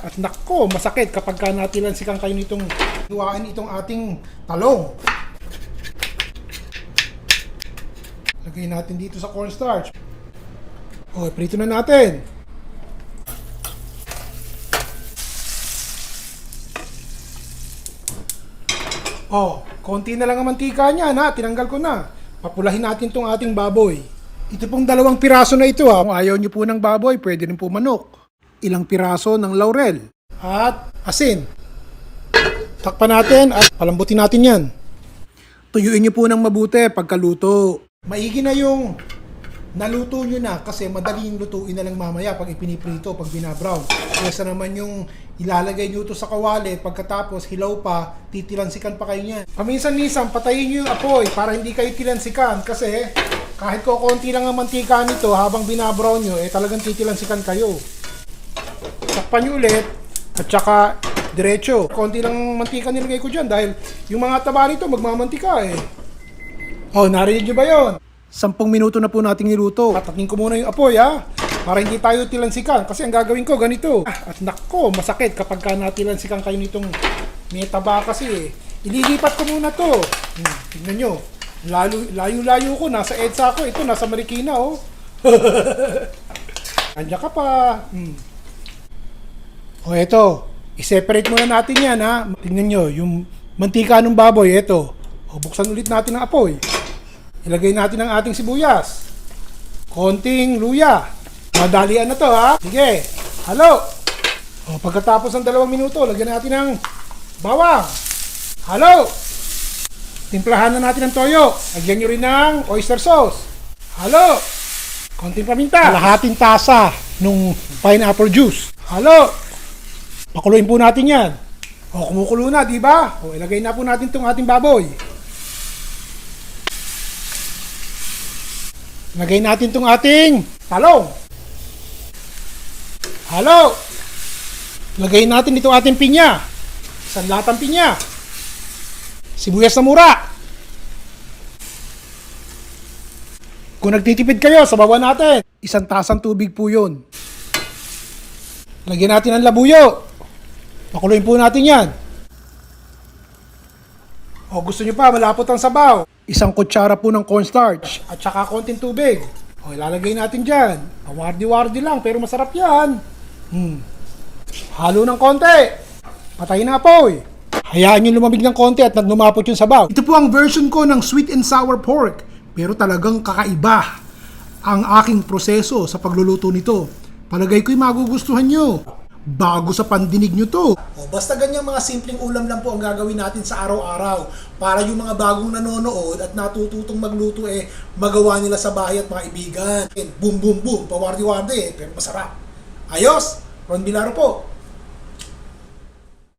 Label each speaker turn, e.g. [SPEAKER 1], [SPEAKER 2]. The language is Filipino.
[SPEAKER 1] At nako, masakit kapag ka natilansikan kayo nitong luwain itong ating talong. Lagay natin dito sa cornstarch. O, prito na natin. Oh, konti na lang ang mantika niya na, tinanggal ko na. Papulahin natin tong ating baboy. Ito pong dalawang piraso na ito ha. Kung ayaw niyo po ng baboy, pwede rin po manok. Ilang piraso ng laurel. At asin. Takpan natin at palambutin natin yan. Tuyuin niyo po ng mabuti pagkaluto. Maigi na yung naluto nyo na kasi madaling lutuin na lang mamaya pag ipiniprito, pag binabrown. Kesa naman yung ilalagay nyo ito sa kawali, pagkatapos hilaw pa, titilansikan pa kayo niyan. Paminsan-minsan, patayin nyo yung apoy para hindi kayo tilansikan kasi kahit ko konti lang ang mantika nito habang binabrown nyo, eh talagang titilansikan kayo. Takpan nyo ulit at saka diretso. Konti lang mantika nilagay ko dyan dahil yung mga taba nito magmamantika eh. Oh, narinig nyo ba yon? Sampung minuto na po nating niluto. Tatakin ko muna yung apoy ha. Para hindi tayo tilansikan. Kasi ang gagawin ko ganito. Ah, At nako, masakit kapag ka natilansikan kayo nitong may taba kasi eh. Ililipat ko muna to. Hmm, tingnan nyo. Lalo, layo-layo ko. Nasa EDSA ko. Ito, nasa Marikina oh. Andiyan ka pa. Hmm. O eto, i-separate muna natin yan ha. Tingnan nyo, yung mantika ng baboy, eto. O buksan ulit natin ang apoy. Ilagay natin ang ating sibuyas. Konting luya. Madalian na to ha. Sige. Halo. O pagkatapos ng dalawang minuto, lagyan natin ng bawang. Halo. Timplahan na natin ng toyo. Lagyan nyo rin ng oyster sauce. Halo. Konting paminta. Kalahating tasa nung pineapple juice. Halo. Pakuluin po natin yan. O, kumukulo na, di ba? O, ilagay na po natin itong ating baboy. Lagay natin itong ating talong. Halo. Lagay natin itong ating pinya. Isang latang pinya. Sibuyas na mura. Kung nagtitipid kayo, sabawan natin. Isang tasang tubig po yun. Lagyan natin ng labuyo. Pakuluin po natin yan. O gusto nyo pa, malapot ang sabaw. Isang kutsara po ng cornstarch at saka konting tubig. O ilalagay natin dyan. Awardi-wardi lang pero masarap yan. Hmm. Halo ng konti. Patayin na apoy. Hayaan nyo lumamig ng konti at lumapot yung sabaw. Ito po ang version ko ng sweet and sour pork. Pero talagang kakaiba ang aking proseso sa pagluluto nito. Palagay ko'y magugustuhan nyo. Bago sa pandinig nyo to. O, basta ganyang mga simpleng ulam lang po ang gagawin natin sa araw-araw para yung mga bagong nanonood at natututong magluto eh magawa nila sa bahay at mga ibigan. Boom boom boom, pawardi-wardi eh, pero masarap. Ayos! Ron Bilaro po.